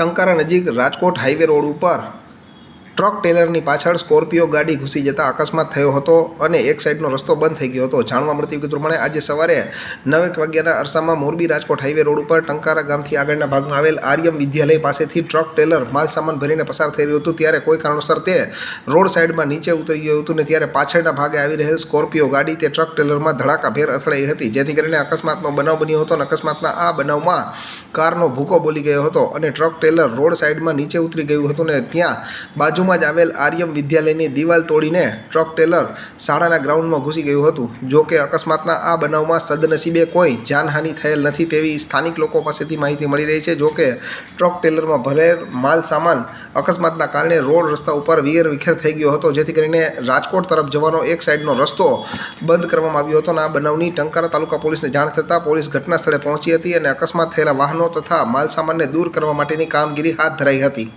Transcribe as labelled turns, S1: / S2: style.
S1: ટંકારા નજીક Rajkot highway road ઉપર truck ટેલરની પાછળ સ્કોર્પિયો ગાડી ઘૂસી જતા અકસ્માત થયો હતો અને એક સાઈડનો રસ્તો બંધ થઈ ગયો હતો. જાણવા મળતી વિગત પ્રમાણે આજે સવારે નવેક વાગ્યાના અરસામાં મોરબી રાજકોટ હાઈવે રોડ ઉપર ટંકારા ગામથી આગળના ભાગમાં આવેલ આર્યમ વિદ્યાલય પાસેથી ટ્રક ટેલર માલ સામાન ભરીને પસાર થઈ રહ્યું હતું. ત્યારે કોઈ કારણોસર તે રોડ સાઈડમાં નીચે ઉતરી ગયું હતું ને ત્યારે પાછળના ભાગે આવી રહેલ સ્કોર્પિયો ગાડી તે ટ્રક ટેલરમાં ધડાકાભેર અથડાઈ હતી. જેથી કરીને અકસ્માતનો બનાવ બન્યો હતો અને અકસ્માતના આ બનાવમાં કારનો ભૂકો બોલી ગયો હતો અને ટ્રક ટેલર રોડ સાઈડમાં નીચે ઉતરી ગયું હતું ને ત્યાં બાજુમાં જ આવેલ આર્યમ વિદ્યાલયની દિવાલ તોડીને ટ્રક ટેલર શાળાના ગ્રાઉન્ડમાં ઘૂસી ગયું હતું. જો કે અકસ્માતના આ બનાવમાં સદનસીબે કોઈ જાનહાનિ થયેલ નથી તેવી સ્થાનિક લોકો પાસેથી માહિતી મળી રહી છે. જો કે ટ્રક ટેલરમાં ભરેલ માલ સામાન અકસ્માતના કારણે રોડ રસ્તા ઉપર વિયર વિખેર થઈ ગયો હતો, જેથી કરીને રાજકોટ તરફ જવાનો એક સાઈડનો રસ્તો બંધ કરવામાં આવ્યો હતો અને આ બનાવની ટંકારા તાલુકા પોલીસને જાણ થતાં પોલીસ ઘટના સ્થળે પહોંચી હતી અને અકસ્માત થયેલા વાહનો તથા માલ સામાનને દૂર કરવા માટેની કામગીરી હાથ ધરાઈ હતી.